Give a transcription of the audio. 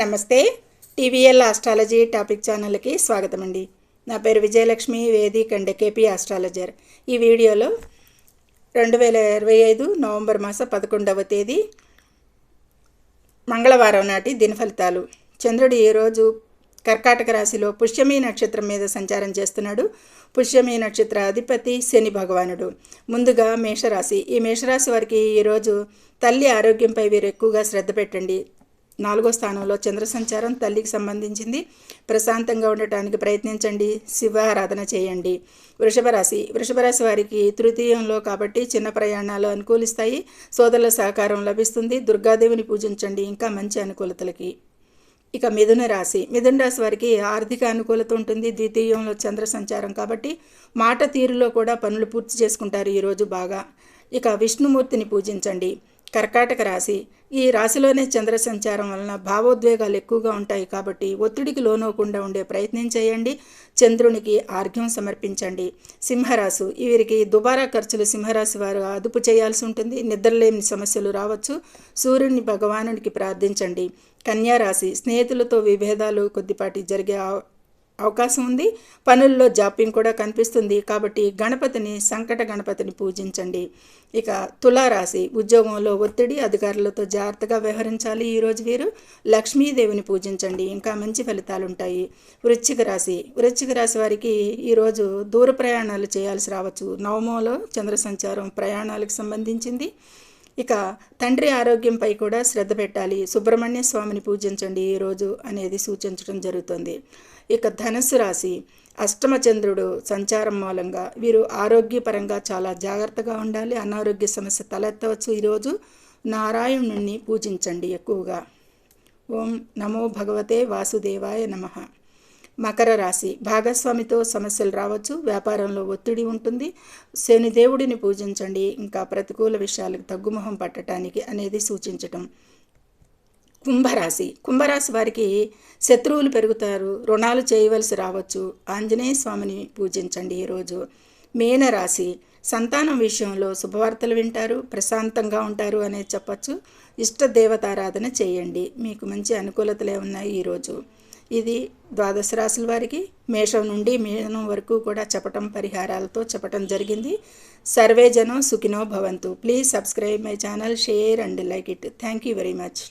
నమస్తే. TVL astrology topic ఛానల్కి స్వాగతం అండి నా పేరు Vijayalakshmi Vedic and KP astrologer. ఈ వీడియోలో రెండు వేల ఇరవై ఐదు నవంబర్ మాస పదకొండవ తేదీ మంగళవారం నాటి దినఫలితాలు చంద్రుడు ఈరోజు కర్కాటక రాశిలో పుష్యమి నక్షత్రం మీద సంచారం చేస్తున్నాడు? పుష్యమి నక్షత్ర అధిపతి శని భగవానుడు. ముందుగా మేషరాశి. ఈ మేషరాశి వారికి ఈరోజు తల్లి ఆరోగ్యంపై వీరు ఎక్కువగా శ్రద్ధ పెట్టండి. నాలుగో స్థానంలో చంద్ర సంచారం తల్లికి సంబంధించింది. ప్రశాంతంగా ఉండటానికి ప్రయత్నించండి. శివ ఆరాధన చేయండి. వృషభ రాశి. వృషభ రాశి వారికి తృతీయంలో కాబట్టి చిన్న ప్రయాణాలు అనుకూలిస్తాయి. సోదరుల సహకారం లభిస్తుంది. దుర్గాదేవిని పూజించండి. ఇంకా మంచి అనుకూలతలకి. ఇక మిథున రాశి. మిథున రాశి వారికి ఆర్థిక అనుకూలత ఉంటుంది. ద్వితీయంలో చంద్ర సంచారం కాబట్టి మాట తీరులో కూడా పనులు పూర్తి చేసుకుంటారు ఈరోజు బాగా. ఇక విష్ణుమూర్తిని పూజించండి. కర్కాటక రాశి. ఈ రాశిలోనే చంద్ర సంచారం వలన భావోద్వేగాలు ఎక్కువగా ఉంటాయి కాబట్టి ఒత్తిడికి లోనవకుండా ఉండే ప్రయత్నం చేయండి. చంద్రునికి ఆర్ఘ్యం సమర్పించండి. సింహరాశు. వీరికి దుబారా ఖర్చులు సింహరాశి వారు అదుపు చేయాల్సి ఉంటుంది. నిద్రలేని సమస్యలు రావచ్చు. సూర్యుని భగవానునికి ప్రార్థించండి. కన్యారాశి స్నేహితులతో విభేదాలు కొద్దిపాటి జరిగే అవకాశం ఉంది. పనుల్లో జాప్యం కూడా కనిపిస్తుంది. కాబట్టి గణపతిని సంకట గణపతిని పూజించండి. ఇక తులారాశి ఉద్యోగంలో ఒత్తిడి అధికారులతో జాగ్రత్తగా వ్యవహరించాలి ఈరోజు వీరు. లక్ష్మీదేవిని పూజించండి. ఇంకా మంచి ఫలితాలు ఉంటాయి. వృశ్చిక రాశి వృశ్చిక రాశి వారికి ఈరోజు దూర ప్రయాణాలు చేయాల్సి రావచ్చు. నవమంలో చంద్ర సంచారం ప్రయాణాలకు సంబంధించింది. ఇక తండ్రి ఆరోగ్యంపై కూడా శ్రద్ధ పెట్టాలి. సుబ్రహ్మణ్య స్వామిని పూజించండి ఈరోజు అనేది సూచించడం జరుగుతుంది. ఇక ధనస్సు రాశి అష్టమచంద్రుడు సంచారం మూలంగా వీరు ఆరోగ్యపరంగా చాలా జాగ్రత్తగా ఉండాలి. అనారోగ్య సమస్య తలెత్తవచ్చు. ఈరోజు నారాయణుణ్ణి పూజించండి ఎక్కువగా. ఓం నమో భగవతే వాసుదేవాయ నమః. మకర రాశి భాగస్వామితో సమస్యలు రావచ్చు వ్యాపారంలో ఒత్తిడి ఉంటుంది. శనిదేవుడిని పూజించండి. ఇంకా ప్రతికూల విషయాలకు తగ్గుముఖం పట్టడానికి అనేది సూచించటం. కుంభరాశి. కుంభరాశి వారికి శత్రువులు పెరుగుతారు. రుణాలు చేయవలసి రావచ్చు. ఆంజనేయ స్వామిని పూజించండి ఈరోజు మీనరాశి. సంతానం విషయంలో శుభవార్తలు వింటారు ప్రశాంతంగా ఉంటారు అనేది చెప్పచ్చు. ఇష్ట దేవతారాధన చేయండి. మీకు మంచి అనుకూలతలే ఉన్నాయి ఈరోజు ఇది ద్వాదశ రాశుల వారికి మేషం నుండి మీనం వరకు కూడా చెప్పటం పరిహారాలతో చెప్పటం జరిగింది. సర్వే జనం సుఖినో భవంతు. Please subscribe my channel share and like it thank you very much